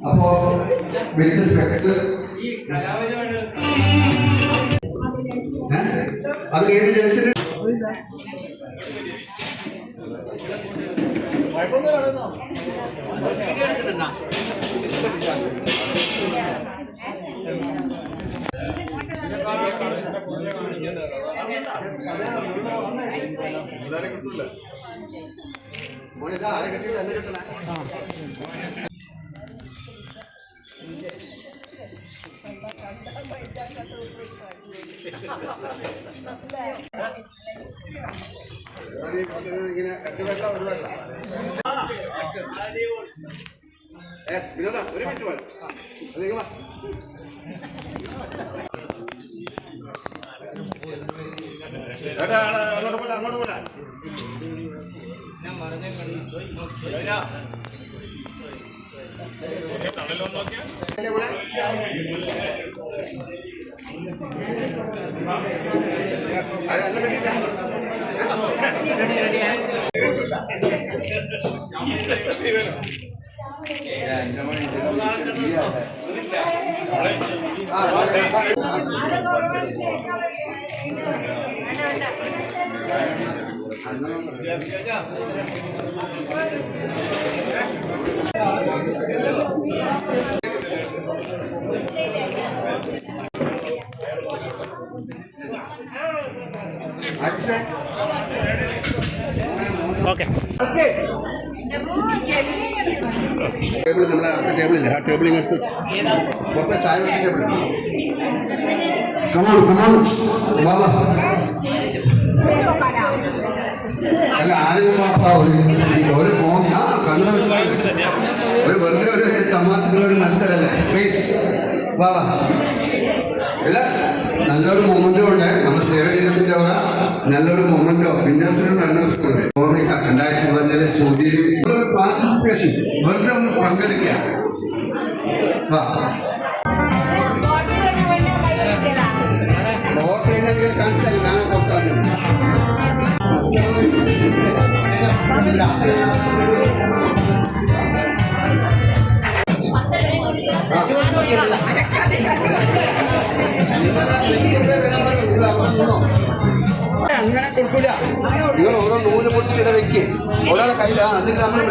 അപ്പോ വിത്ത് സ്പെക്സ് അത് കഴിഞ്ഞ് ജയസിന് മോനെ ഇതാ ആരെ കെട്ടിയത്? എന്നെ കെട്ടണേ. വിനോദ ഒരു മിനിറ്റ് പോലെ അല്ലെങ്കിൽ വാ. ആടെ അങ്ങോട്ട് പോലെ അങ്ങോട്ട് പോലെ. എന്റെ പോലെ അത് എന്നെ കെട്ടിയില്ല എന്റെ മോനെ ഇത് ശരിയല്ല. ആ, അച്ഛൻ ഓക്കെ ടേബിൾ നമ്മുടെ അടുത്ത ടേബിളില്ല? ആ പുറത്തെ ചായ വെച്ച ടേബിൾ കമോൺ കമോൺ വാ അല്ല ആരും പാപ്പ ഒരു ഫോം ആ കണ്ണു വെച്ചിട്ടുണ്ട് ഒരു വെറുതെ ഒരു തമാശക്കുള്ള ഒരു മത്സരമല്ലേ പ്ലീസ് വാ വാ. ഇല്ല നല്ലൊരു മൊമെന്റും ഉണ്ട്. നമ്മുടെ സ്നേഹജീവിതത്തിന്റെ വക. നല്ലൊരു മൊമെന്റോ വിന്യാസനും രണ്ടോസും ഉണ്ട്. അങ്ങനെ കൊടുക്കൂല. നിങ്ങൾ ഓരോ നൂൽ പൊട്ടിച്ചിട വെക്ക്. ഒരാളെ കയ്യില. അതിൽ നമ്മൾ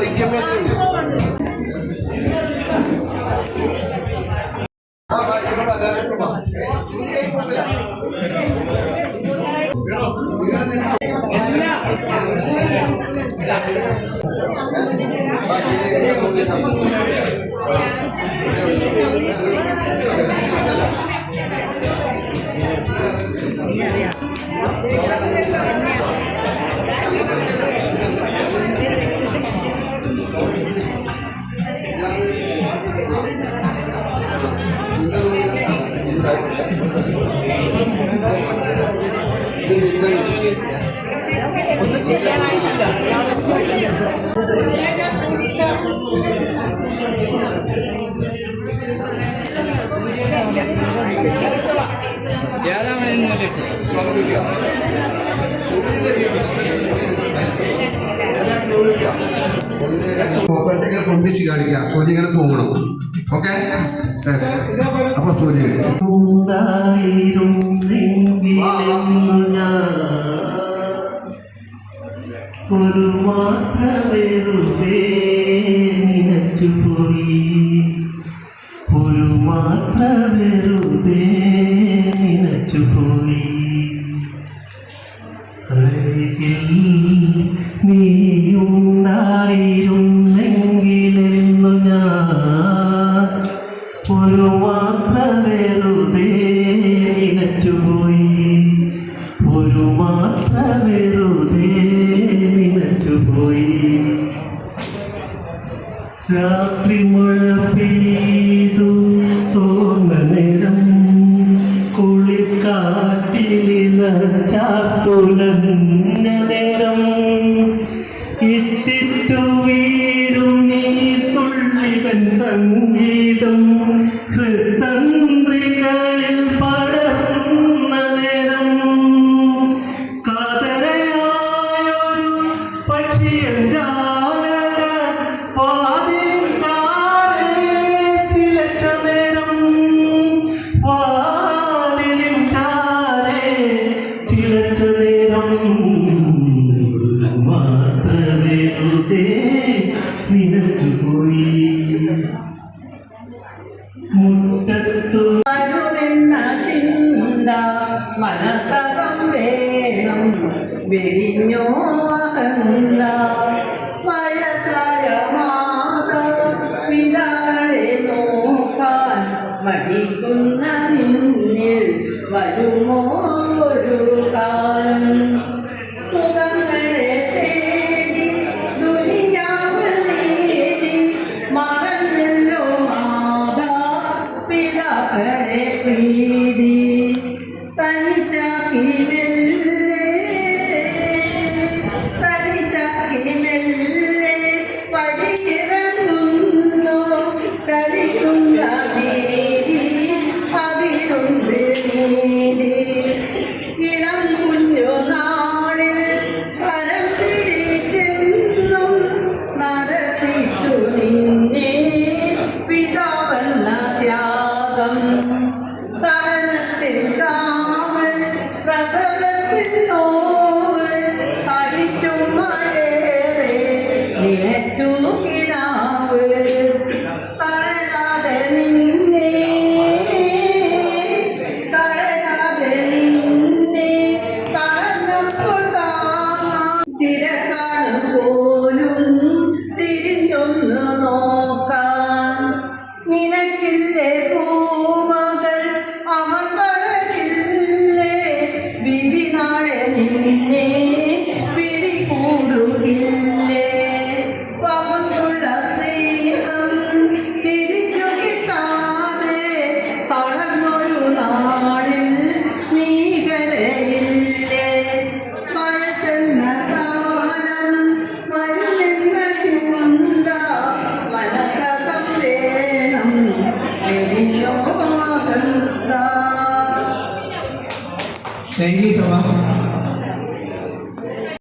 ഓപ്പറേഷൻ പൊന്തിച്ച് കാണിക്കാം. സൂര്യ ഇങ്ങനെ തൂങ്ങണം. ഓക്കെ? അപ്പൊ സൂര്യ ഒരു മാത്രമേ നിനച്ചു പോയി. ഒരു മാത്ര രാത്രി മഴ പെയ്തു തോന്ന നേരം കുളിക്കാറ്റിലില ചാത്തുലഞ്ഞ മനസകം വേണം. വിരിഞ്ഞോ അഹന്ത. വയസായ മാസം പിതാളെ നോക്കാൻ മടിക്കുന്ന നിന്നിൽ വരുമോ?